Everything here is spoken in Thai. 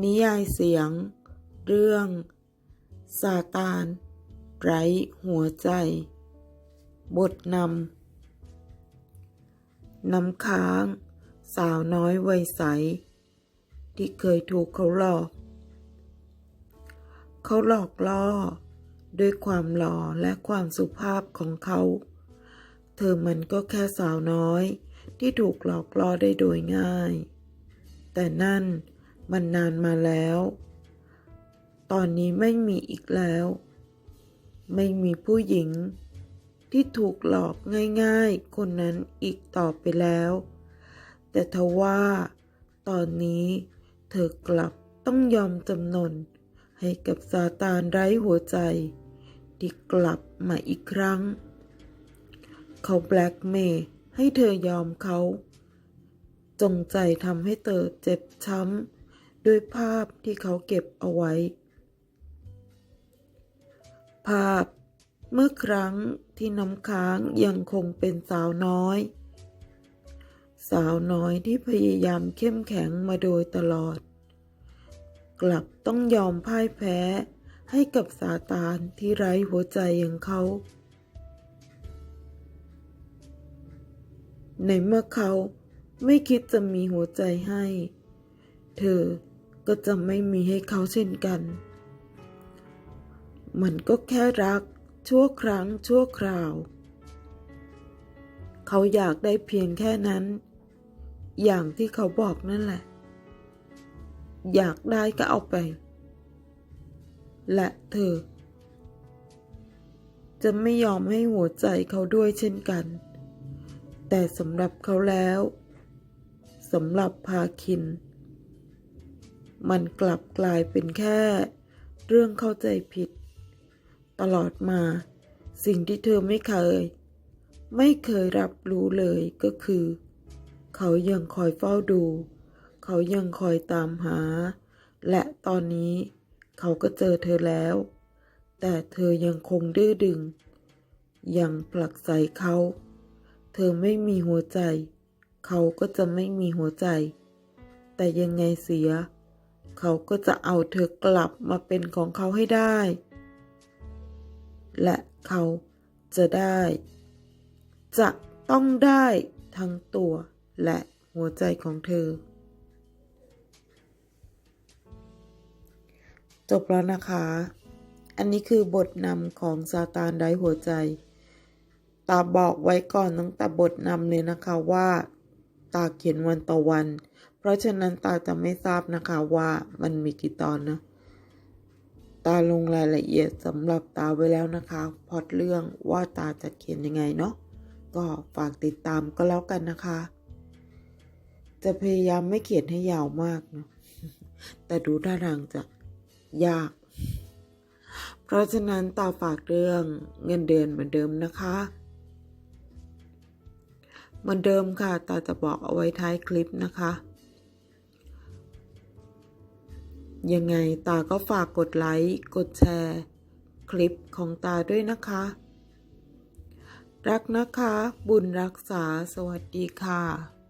นิยายเสียง เรื่องซาตาน ไร้หัวใจ บทนำ น้ำค้าง สาวน้อยวัยใส ที่เคยถูกเขาหลอก เขาหลอกล่อ ด้วยความหล่อและความสุภาพของเขา เธอมันก็แค่สาวน้อยที่ถูกหลอกล่อได้โดยง่าย แต่นั่น มันนานมาแล้ว ตอนนี้ไม่มีอีกแล้ว ไม่มีผู้หญิง ที่ถูกหลอกง่ายๆ คนนั้นอีกต่อไปแล้ว แต่ทว่า ตอนนี้เธอกลับต้องยอมจำนน ให้กับซาตานไร้หัวใจ ที่กลับมาอีกครั้ง เขาแบล็กเมย์ให้เธอยอมเขา จงใจทำให้เธอเจ็บช้ำ ด้วยภาพที่เขาเก็บเอาไว้ ภาพเมื่อครั้งที่น้ำค้างยังคงเป็นสาวน้อย สาวน้อยที่พยายามเข้มแข็งมาโดยตลอด กลับต้องยอมพ่ายแพ้ให้กับซาตานที่ไร้หัวใจอย่างเขา ในเมื่อเขาไม่คิดจะมีหัวใจให้ เธอ ก็จะไม่มีให้เขาเช่นกัน มันก็แค่รักชั่วครั้งชั่วคราว เขาอยากได้เพียงแค่นั้น อย่างที่เขาบอกนั่นแหละ อยากได้ก็เอาไป และเธอ จะไม่ยอมให้หัวใจเขาด้วยเช่นกัน แต่สำหรับเขาแล้วสำหรับพาคิน มันกลับกลายเป็นแค่ เรื่องเข้าใจผิด ตลอดมา สิ่งที่เธอไม่เคย ไม่เคยรับรู้เลยก็คือ เขายังคอยเฝ้าดู เขายังคอยตามหา และตอนนี้เขาก็เจอเธอแล้ว แต่เธอยังคงดื้อดึง ยังผลักใส่เขา เธอไม่มีหัวใจ เขาก็จะไม่มีหัวใจ แต่ยังไงเสีย เขาก็จะเอาเธอกลับมาเป็นของเขาให้ได้ และเขาจะได้ จะต้องได้ทั้งตัวและหัวใจของเธอ จบแล้วนะคะ อันนี้คือบทนำของซาตานไร้หัวใจ ตาบอกไว้ก่อนตั้งแต่บทนำเลยนะคะว่า ตาเขียนวันต่อวัน เพราะฉะนั้นตาจะไม่ทราบนะคะว่ามันมีกี่ตอนนะ ตาลงรายละเอียดสำหรับตาไว้แล้วนะคะพอดเรื่องว่าตาจะเขียนยังไงเนาะก็ฝากติดตามก็แล้วกันนะคะ จะพยายามไม่เขียนให้ยาวมากเนาะแต่ดูท่าทางจะยาก เพราะฉะนั้นตาฝากเรื่องเงินเดือนเหมือนเดิมนะคะเหมือนเดิมค่ะ ตาจะบอกเอาไว้ท้ายคลิปนะคะ ยังไงตาก็ฝากกดไลค์ กดแชร์ คลิปของตาด้วยนะคะ รักนะคะ บุญรักษาสวัสดีค่ะ